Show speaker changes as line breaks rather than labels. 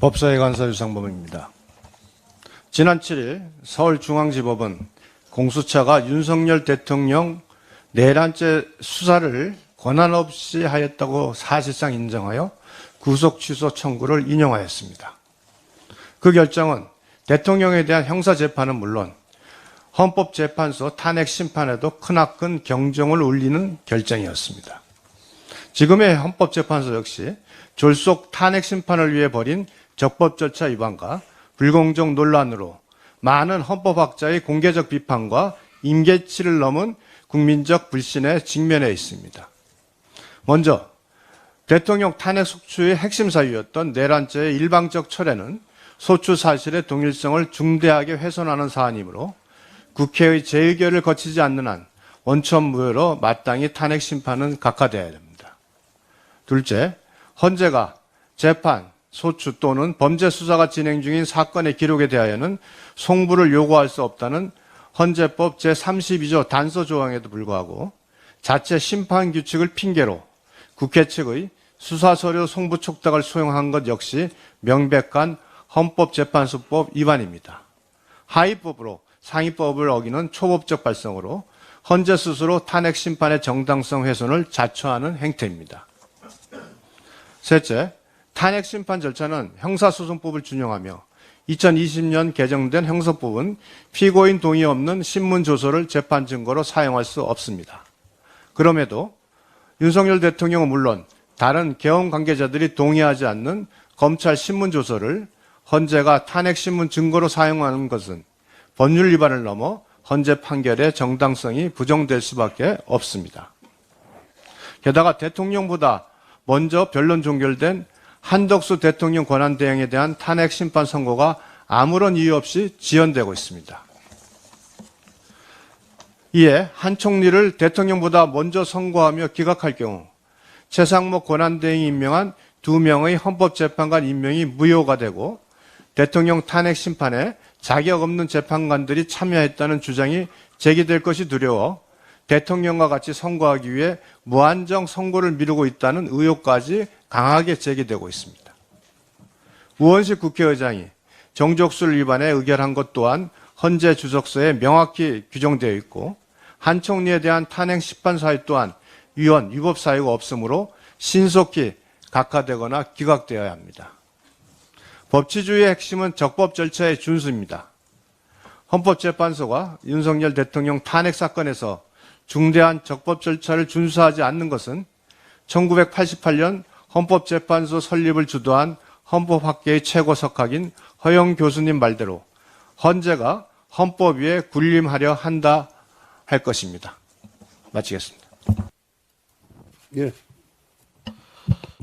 법사위 간사 유상범입니다. 지난 7일 서울중앙지법은 공수처가 윤석열 대통령 내란죄 수사를 권한 없이 하였다고 사실상 인정하여 구속 취소 청구를 인용하였습니다. 그 결정은 대통령에 대한 형사재판은 물론 헌법재판소 탄핵 심판에도 크나큰 경종을 울리는 결정이었습니다. 지금의 헌법재판소 역시 졸속 탄핵 심판을 위해 벌인 적법 절차 위반과 불공정 논란으로 많은 헌법학자의 공개적 비판과 임계치를 넘은 국민적 불신에 직면해 있습니다. 먼저 대통령 탄핵 속추의 핵심 사유였던 내란죄의 일방적 철회는 소추 사실의 동일성을 중대하게 훼손하는 사안이므로 국회의 재의결을 거치지 않는 한 원천 무효로 마땅히 탄핵 심판은 각하되어야 됩니다. 둘째, 헌재가 재판, 소추 또는 범죄 수사가 진행 중인 사건의 기록에 대하여는 송부를 요구할 수 없다는 헌재법 제32조 단서 조항에도 불구하고 자체 심판 규칙을 핑계로 국회 측의 수사서류 송부 촉탁을 수용한 것 역시 명백한 헌법재판소법 위반입니다. 하위법으로 상위법을 어기는 초법적 발성으로 헌재 스스로 탄핵 심판의 정당성 훼손을 자초하는 행태입니다. 셋째, 탄핵 심판 절차는 형사소송법을 준용하며 2020년 개정된 형사법은 피고인 동의 없는 신문 조서를 재판 증거로 사용할 수 없습니다. 그럼에도 윤석열 대통령은 물론 다른 개헌 관계자들이 동의하지 않는 검찰 신문 조서를 헌재가 탄핵 신문 증거로 사용하는 것은 법률 위반을 넘어 헌재 판결의 정당성이 부정될 수밖에 없습니다. 게다가 대통령보다 먼저 변론 종결된 한덕수 대통령 권한 대행에 대한 탄핵 심판 선고가 아무런 이유 없이 지연되고 있습니다. 이에 한 총리를 대통령보다 먼저 선고하며 기각할 경우 최상목 권한 대행이 임명한 두 명의 헌법재판관 임명이 무효가 되고 대통령 탄핵 심판에 자격 없는 재판관들이 참여했다는 주장이 제기될 것이 두려워 대통령과 같이 선고하기 위해 무한정 선고를 미루고 있다는 의혹까지 강하게 제기되고 있습니다. 우원식 국회의장이 정족술 위반에 의결한 것 또한 헌재 주석서에 명확히 규정되어 있고 한 총리에 대한 탄핵 심판 사유 또한 위헌 위법 사유가 없으므로 신속히 각하되거나 기각되어야 합니다. 법치주의의 핵심은 적법 절차의 준수입니다. 헌법재판소가 윤석열 대통령 탄핵 사건에서 중대한 적법 절차를 준수하지 않는 것은 1988년 헌법재판소 설립을 주도한 헌법학계의 최고 석학인 허영 교수님 말대로 헌재가 헌법 위에 군림하려 한다 할 것입니다. 마치겠습니다.
예,